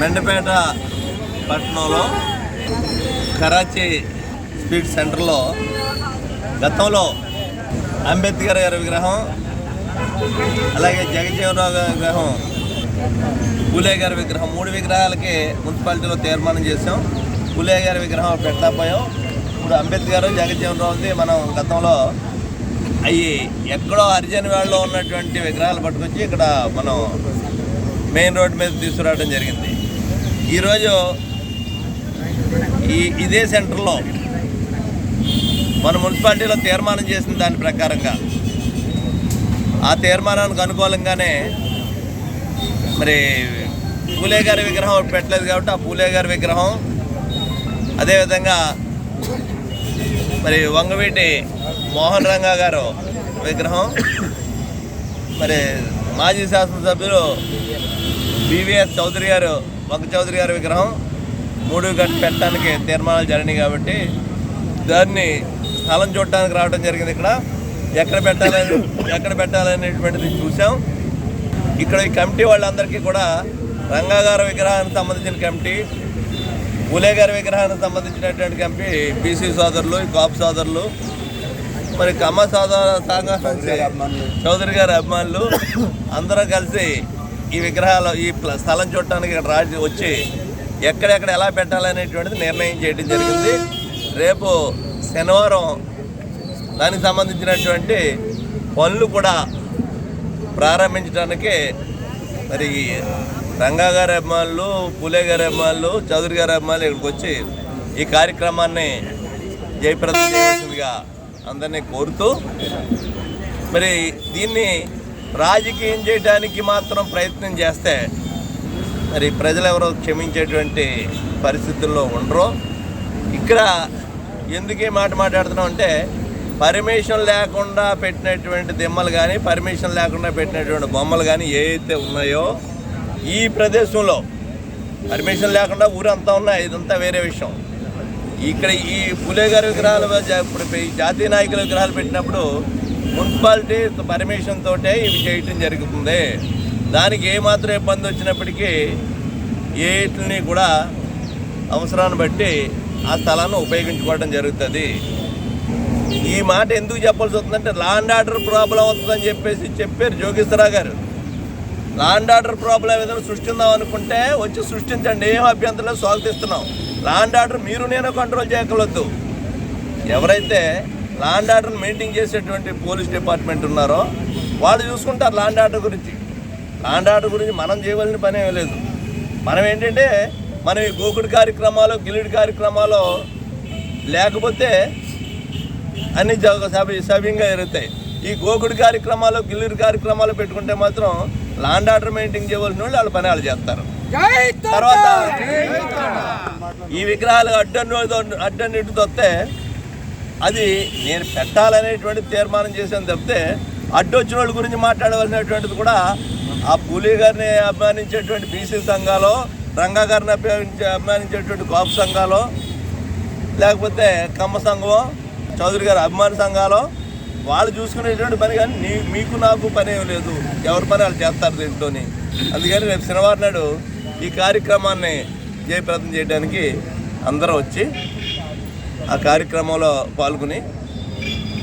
మెండపేట పట్టణంలో కరాచీ స్పీడ్ సెంటర్లో గతంలో అంబేద్కర్ గారి విగ్రహం అలాగే జగజ్జీవనరావు గారి విగ్రహం పూలే గారి విగ్రహం మూడు విగ్రహాలకి మున్సిపాలిటీలో తీర్మానం చేసాం పూలే గారి విగ్రహం పెట్టకపోయాం ఇప్పుడు అంబేద్కర్ జగజ్జీవనరావుది మనం గతంలో అవి ఎక్కడో హరిజన్ వేళ్ళలో ఉన్నటువంటి విగ్రహాలు పట్టుకొచ్చి ఇక్కడ మనం మెయిన్ రోడ్ మీద తీసుకురావడం జరిగింది. ఈరోజు ఈ ఇదే సెంటర్లో మన మున్సిపాలిటీలో తీర్మానం చేసిన దాని ప్రకారంగా ఆ తీర్మానానికి అనుకూలంగానే మరి పూలే గారి విగ్రహం పెట్టలేదు కాబట్టి ఆ పూలే గారి విగ్రహం అదేవిధంగా మరి వంగవీటి మోహన్ రంగా గారు విగ్రహం మరి మాజీ శాసనసభ్యులు బీవీఎస్ చౌదరి గారు వంక చౌదరి గారి విగ్రహం మూడు గంట పెట్టడానికి తీర్మానాలు జరిగినాయి కాబట్టి దాన్ని స్థలం చూడటానికి రావడం జరిగింది ఇక్కడ. ఎక్కడ పెట్టాలని ఎక్కడ పెట్టాలనేటువంటిది చూసాం ఇక్కడ ఈ కమిటీ వాళ్ళందరికీ కూడా రంగా గారి విగ్రహానికి సంబంధించిన కమిటీ పూలే విగ్రహానికి సంబంధించినటువంటి కమిటీ బీసీ సోదరులు కాపు సోదరులు మరి కమ్మ సోదర సంఘం చౌదరి గారి అభిమానులు అందరం కలిసి ఈ విగ్రహాలు ఈ ప్ల- స్థలం చూడటానికి ఇక్కడ రాజు వచ్చి ఎక్కడెక్కడ ఎలా పెట్టాలనేటువంటిది నిర్ణయం చేయడం జరిగింది. రేపు శనివారం దానికి సంబంధించినటువంటి పనులు కూడా ప్రారంభించడానికి మరి రంగా గారి అభిమానులు పూలే గారి అభిమానులు చౌదరి గారి అభిమానులు ఇక్కడికి వచ్చి ఈ కార్యక్రమాన్ని జయప్రదం చేయవలసిందిగా అందరినీ కోరుతూ మరి దీన్ని రాజకీయం చేయడానికి మాత్రం ప్రయత్నం చేస్తే మరి ప్రజలెవరో క్షమించేటువంటి పరిస్థితుల్లో ఉండరు. ఇక్కడ ఎందుకు ఈ మాట మాట్లాడుతున్నాం అంటే పర్మిషన్ లేకుండా పెట్టినటువంటి దిమ్మలు కానీ పర్మిషన్ లేకుండా పెట్టినటువంటి బొమ్మలు కానీ ఏవైతే ఉన్నాయో ఈ ప్రదేశంలో పర్మిషన్ లేకుండా ఊరంతా ఉన్నాయి. ఇదంతా వేరే విషయం. ఇక్కడ ఈ పులే గారి విగ్రహాలు ఇప్పుడు ఈ జాతీయ నాయకుల విగ్రహాలు పెట్టినప్పుడు మున్సిపాలిటీ పర్మిషన్ తోటే ఇవి చేయటం జరుగుతుంది. దానికి ఏమాత్రం ఇబ్బంది వచ్చినప్పటికీ ఏటిని కూడా అవసరాన్ని బట్టి ఆ స్థలాన్ని ఉపయోగించుకోవడం జరుగుతుంది. ఈ మాట ఎందుకు చెప్పాల్సి వస్తుందంటే లా అండ్ ఆర్డర్ ప్రాబ్లం వస్తుందని చెప్పేసి చెప్పారు జోగేశ్వరరావు గారు. లా అండ్ ఆర్డర్ ప్రాబ్లం ఏదైనా సృష్టిందాం అనుకుంటే వచ్చి సృష్టించండి. ఏం అభ్యంతరం స్వాగతిస్తున్నాం లా అండ్ ఆర్డర్ మీరు నేను కంట్రోల్ చేయగలొద్దు ఎవరైతే లా అండ్ ఆర్డర్ మెయింటైన్ చేసేటువంటి పోలీస్ డిపార్ట్మెంట్ ఉన్నారో వాళ్ళు చూసుకుంటారు లా అండ్ ఆర్డర్ గురించి. లా అండ్ ఆర్డర్ గురించి మనం చేయవలసిన పని ఏమీ లేదు. మనం ఏంటంటే మనం ఈ గోకుడు కార్యక్రమాలు గిలిడి కార్యక్రమాలు లేకపోతే అన్ని సభ్యంగా సభ- జరుగుతాయి. ఈ గోకుడు కార్యక్రమాలు గిల్లుడి కార్యక్రమాలు పెట్టుకుంటే మాత్రం లాండ్ ఆర్డర్ మెయింటైన్ చేయవలసిన వాళ్ళు వాళ్ళ పని వాళ్ళు చేస్తారు. తర్వాత ఈ విగ్రహాలు అడ్డన్ను అడ్డన్నిటితో వస్తే అది నేను పెట్టాలనేటువంటి తీర్మానం చేశాను తప్పితే అడ్డొచ్చిన వాళ్ళ గురించి మాట్లాడవలసినటువంటిది కూడా ఆ పూలే గారిని అభిమానించేటువంటి బీసీ సంఘాలు రంగా గారిని అభిమానించే అభిమానించేటువంటి కాపు సంఘాలు లేకపోతే కమ్మ సంఘం చౌదరి గారి అభిమాన సంఘాలు వాళ్ళు చూసుకునేటువంటి పని కానీ నీ మీకు నాకు పని ఏం లేదు ఎవరి పని వాళ్ళు చేస్తారు దీంట్లోని అందుకని రేపు శనివారం నాడు ఈ కార్యక్రమాన్ని జయప్రదం చేయడానికి అందరూ వచ్చి ఆ కార్యక్రమంలో పాల్గొని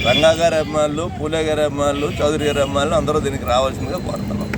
రంగా గారి అభిమానులు పూలే గారి అభిమానులు చౌదరి గారి అభిమానులు అందరూ దీనికి రావాల్సిందిగా కోరుతున్నాం